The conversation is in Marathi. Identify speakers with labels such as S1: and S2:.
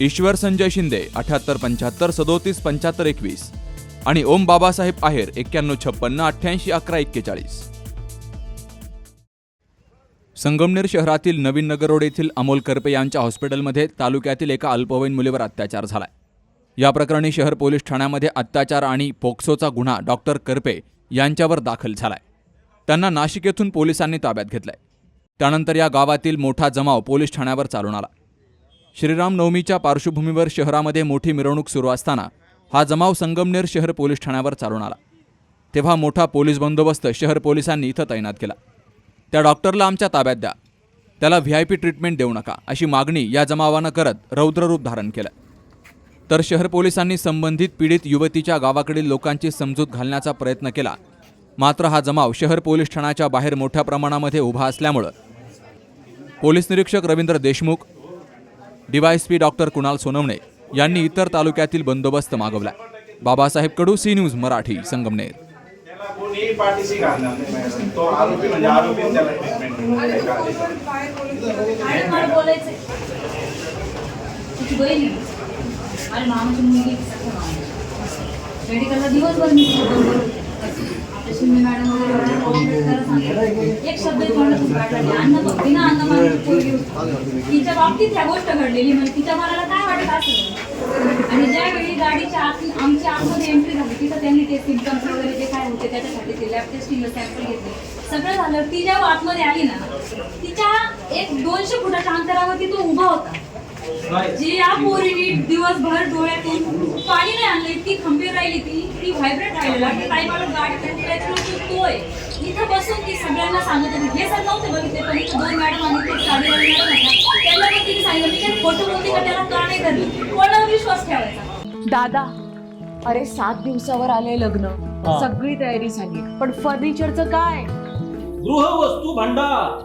S1: ईश्वर संजय शिंदे अठ्याहत्तर पंच्याहत्तर सदोतीस पंच्याहत्तर एकवीस. आणि ओम बाबासाहेब आहेर एक्क्याण्णव छप्पन्न अठ्ठ्याऐंशी अकरा एक्केचाळीस. संगमनेर शहरातील नवीन नगर रोड येथील अमोल करपे यांच्या हॉस्पिटलमध्ये तालुक्यातील एका अल्पवयीन मुलीवर अत्याचार झालाय. या प्रकरणी शहर पोलीस ठाण्यामध्ये अत्याचार आणि पोक्सोचा गुन्हा डॉक्टर करपे यांच्यावर दाखल झालाय. त्यांना नाशिक येथून पोलिसांनी ताब्यात घेतलंय. त्यानंतर या गावातील मोठा जमाव पोलीस ठाण्यावर चालून आला. श्रीराम नवमीच्या पार्श्वभूमीवर शहरामध्ये मोठी मिरवणूक सुरू असताना हा जमाव संगमनेर शहर पोलीस ठाण्यावर चालून आला. तेव्हा मोठा पोलीस बंदोबस्त शहर पोलिसांनी इथं तैनात केला. त्या डॉक्टरला आमच्या ताब्यात द्या. त्याला व्ही आय पी ट्रीटमेंट देऊ नका अशी मागणी या जमावानं करत रौद्ररूप धारण केलं. तर शहर पोलिसांनी संबंधित पीडित युवतीच्या गावाकडील लोकांची समजूत घालण्याचा प्रयत्न केला. मात्र हा जमाव शहर पोलीस ठाण्याच्या बाहेर मोठ्या प्रमाणामध्ये उभा असल्यामुळं पोलीस निरीक्षक रवींद्र देशमुख डीवायएसपी डॉक्टर कुणाल सोनवणे यांनी इतर तालुक्यातील बंदोबस्त मागवला. Babasaheb Kadu C news Marathi Sangamner.
S2: मामाची मुलगी मेडिकलला दिवसभर मी मॅडम एक शब्द तोंडातून काढला. नाही. अन्न अन्न तिच्या बाबतीत ह्या गोष्ट घडलेली. म्हणजे तिच्या मनाला काय वाटत असेल? आणि ज्यावेळी गाडीच्या आत आमच्या आतमध्ये एंट्री झाली तिथं त्यांनी ते सिम्पटम्स वगैरे जे काय होते त्याच्यासाठी ते लॅब टेस्टिंग सॅम्पल घेतले. सगळं झालं. ती जेव्हा आतमध्ये आली ना तिच्या एक दोनशे फुटाच्या अंतरावरती तो उभा होता. जी या पोरीने दिवसभर डोळ्यातून पाणी नाही आणलं इतकी खंबीर राहिली ती ती व्हायब्रेट राहिलेला की काही मला गाडी तोय. इथं बसून ती सगळ्यांना सांगत होती हे सर नव्हते बघितले पण इथं दोन मॅडम आणि ते साडेवाली मॅडम होत्या त्यांना पण तिने सांगितलं मी काही खोटं बोलते का? त्याला का नाही धरली कोणावर विश्वास ठेवायचा?
S3: दादा अरे सात दिवसावर आले लग्न. सगळी तयारी झाली. पण फर्निचरचं काय?
S4: गृहवस्तू भांडार.